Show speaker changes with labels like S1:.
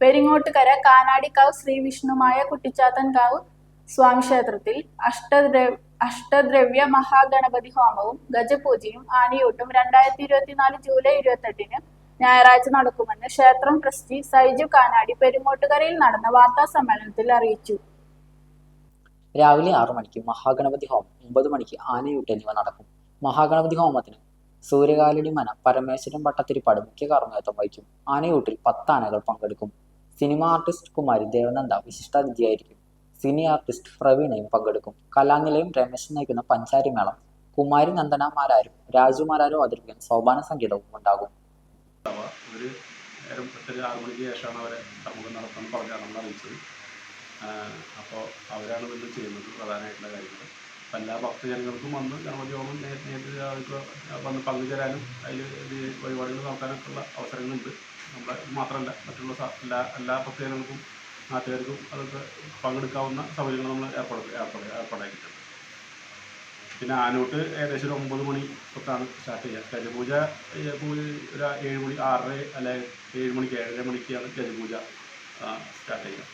S1: പെരിങ്ങോട്ടുകര കാനാടിക്കാവ് ശ്രീ വിഷ്ണുമായ കുട്ടിച്ചാത്തൻകാവ് സ്വാമി ക്ഷേത്രത്തിൽ അഷ്ടദ്രവ്യ അഷ്ടദ്രവ്യ മഹാഗണപതി ഹോമവും ഗജപൂജയും ആനയൂട്ടും രണ്ടായിരത്തി ഇരുപത്തിനാല് ജൂലൈ ഇരുപത്തെട്ടിന് ഞായറാഴ്ച നടക്കുമെന്ന് ക്ഷേത്രം ട്രസ്റ്റി സൈജു കാനാടി പെരിങ്ങോട്ടുകരയിൽ നടന്ന വാർത്താ സമ്മേളനത്തിൽ അറിയിച്ചു.
S2: രാവിലെ ആറു മണിക്ക് മഹാഗണപതി ഹോമം ഒമ്പത് മണിക്ക് ആനയൂട്ട് എന്നിവ നടക്കും. മഹാഗണപതി ഹോമത്തിന് സൂര്യകാലടി മന പരമേശ്വരൻ ഭട്ടത്തിരിപ്പാട് മുഖ്യ കാർമ്മികത്വം വഹിക്കും. ആനയൂട്ടിൽ പത്ത് ആനകൾ പങ്കെടുക്കും. സിനിമ ആർട്ടിസ്റ്റ് കുമാരി ദേവനന്ദ വിശിഷ്ടാതിഥിയായിരിക്കും. സിനി ആർട്ടിസ്റ്റ് പ്രവീണയും പങ്കെടുക്കും. കലാനിലയം രമേശൻ നയിക്കുന്ന പഞ്ചാരി മേളം. കുമാരി നന്ദനമാരാരും രാജുമാരാരും അവതരിപ്പിക്കുന്ന സോപാന സംഗീതവും ഉണ്ടാകും.
S3: നേരം ഒരു ആറു മണിക്ക് ശേഷമാണ് അവരെ സമൂഹം നടത്താൻ പറഞ്ഞാണ് നമ്മൾ അറിയിച്ചത് അപ്പോൾ അവരാണ് ഇന്ന് ചെയ്യുന്നത് പ്രധാനമായിട്ടുള്ള കാര്യങ്ങൾ. എല്ലാ ഭക്തജനങ്ങൾക്കും വന്ന് ഗണപതി ഹോമം നേ- നേരിട്ട് അവർക്ക് വന്ന് പങ്കുചേരാനും അതിൽ വഴിപാടുകൾ നടത്താനൊക്കെ ഉള്ള അവസരങ്ങളുണ്ട്. നമ്മളെ ഇത് മാത്രമല്ല മറ്റുള്ള എല്ലാ എല്ലാ ഭക്തജനങ്ങൾക്കും നാട്ടുകാർക്കും അതൊക്കെ പങ്കെടുക്കാവുന്ന സൗകര്യങ്ങൾ നമ്മൾ ഏർപ്പെടു ഏർപ്പെട് ഏർപ്പാടാക്കിയിട്ടുണ്ട്. പിന്നെ ആനോട്ട് ഏകദേശം ഒരു ഒമ്പത് മണി തൊട്ടാണ് സ്റ്റാർട്ട് ചെയ്യുക. ഗജപൂജ ഒരു ഏഴ് മണി ആറര അല്ലെ ഏഴ് മണിക്ക് ഏഴര മണിക്കാണ് ഗജപൂജ സ്റ്റാർട്ട് ചെയ്യുക.